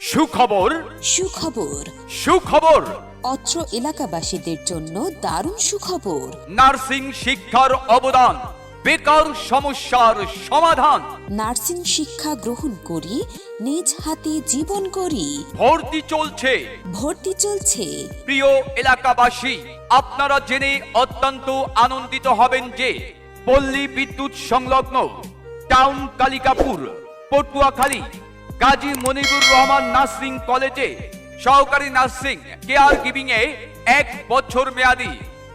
সুখবর। সুখবর। সুখবর। অত্র এলাকাবাসীদের জন্য দারুণ সুখবর। নার্সিং শিক্ষার অবদান বেকার সমস্যার সমাধান। নার্সিং শিক্ষা গ্রহণ করি নিজ হাতে জীবন করি। ভর্তি চলছে। ভর্তি চলছে। প্রিয় এলাকাবাসী আপনারা জেনে অত্যন্ত আনন্দিত হবেন যে পল্লী বিদ্যুৎ সংলগ্ন টাউন কালিকাপুর পটুয়াখালী কাজী মনিরুর রহমান নার্সিং কলেজে সহকারী নার্সিং কেয়ার গিভিং এ এক বছর মেয়াদি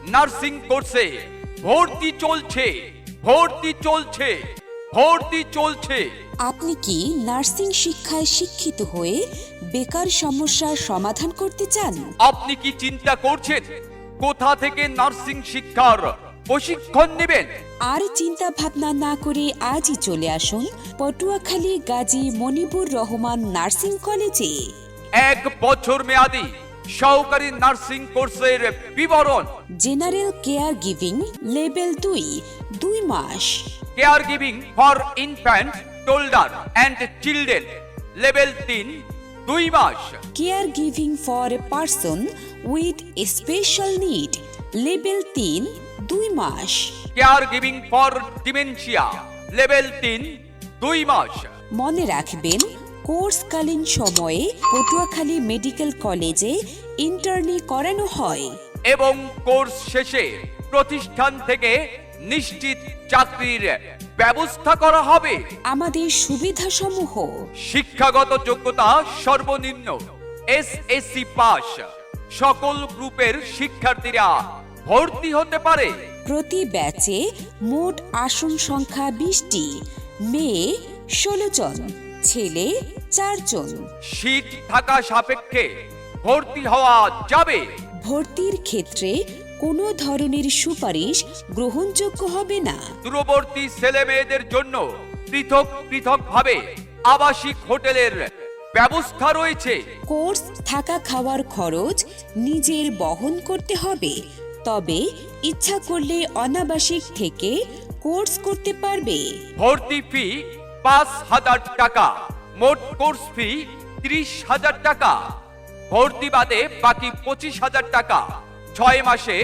নার্সিং কোর্সে ভর্তি চলছে ভর্তি চলছে ভর্তি চলছে। আপনি কি নার্সিং শিক্ষায় শিক্ষিত হয়ে বেকার সমস্যার সমাধান করতে চান? আপনি কি চিন্তা করছেন? কোথা থেকে নার্সিং শিক্ষার প্রশিক্ষণ নেবেন। আর চিন্তা ভাবনা না করে আজই চলে আসুন পটুয়াখালী গাজী মনিবুর রহমান নার্সিং কলেজে। এক বছর মেয়াদি সহকারী নার্সিং কোর্সের বিবরণ। জেনারেল কেয়ার গিভিং লেভেল দুই দুই মাস। Care giving for infant toddler and children level তিন দুই মাস। Care giving for a person with special need level তিন মাস। Care giving for dementia level তিন দুই মাস। মনে রাখবেন কোর্সকালীন সময়ে পটুয়াখালী মেডিকেল কলেজে ইন্টার্নি করানো হয়। এবং কোর্স শেষে প্রতিষ্ঠান থেকে নিশ্চিত চাকরির ব্যবস্থা করা হবে। আমাদের সুবিধাসমূহ। শিক্ষাগত যোগ্যতা সর্বনিম্ন এসএসসি পাস। সকল গ্রুপের শিক্ষার্থীরা ভর্তি হতে পারে। প্রতি ব্যাচে মোট আসন সংখ্যা বিশটি। মেয়ে ষোলো জন ছেলে চারজন শীত থাকা সাপেক্ষে ভর্তি হওয়া যাবে। ভর্তির ক্ষেত্রে কোনো ধরনের সুপারিশ গ্রহণযোগ্য হবে না। দূরবর্তী ছেলে মেয়েদের জন্য পৃথক পৃথকভাবে আবাসিক হোটেলের ব্যবস্থা রয়েছে। কোর্স থাকা খাওয়ার খরচ নিজের বহন করতে হবে। তবে ইচ্ছা করলে অনাবাসিক থেকে কোর্স করতে পারবে। ভর্তি ফি পাঁচ হাজার টাকা মোট কোর্স ফি ত্রিশ হাজার টাকা। ভর্তি বাদে বাকি পঁচিশ হাজার টাকা ছয় মাসে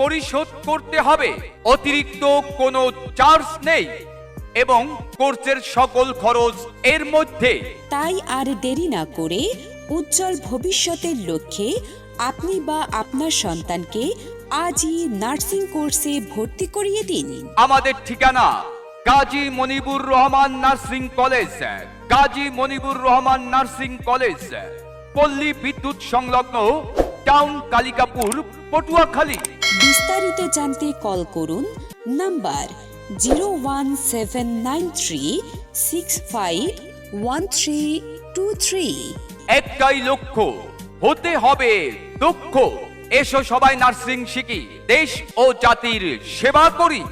পরিশোধ করতে হবে। অতিরিক্ত কোনো চার্জ নেই এবং কোর্সের সকল খরচ এর মধ্যে। তাই আর দেরি না করে উজ্জ্বল ভবিষ্যতের লক্ষ্যে আপনি বা আপনার সন্তানকে আজই নার্সিং কোর্সে ভর্তি করিয়ে দিন আমাদের ঠিকানা Gazi Monibur Rahman nursing college Gazi Monibur Rahman nursing college পল্লী বিদ্যুৎ সংলগ্ন টাউন কালিকাপুর পটুয়াখালী। বিস্তারিত জানতে কল করুন number zero one seven nine three six five one three two three. একটাই লক্ষ্য হতে হবে দক্ষ। এসো সবাই নার্সিং শিখি দেশ ও জাতির সেবা করি।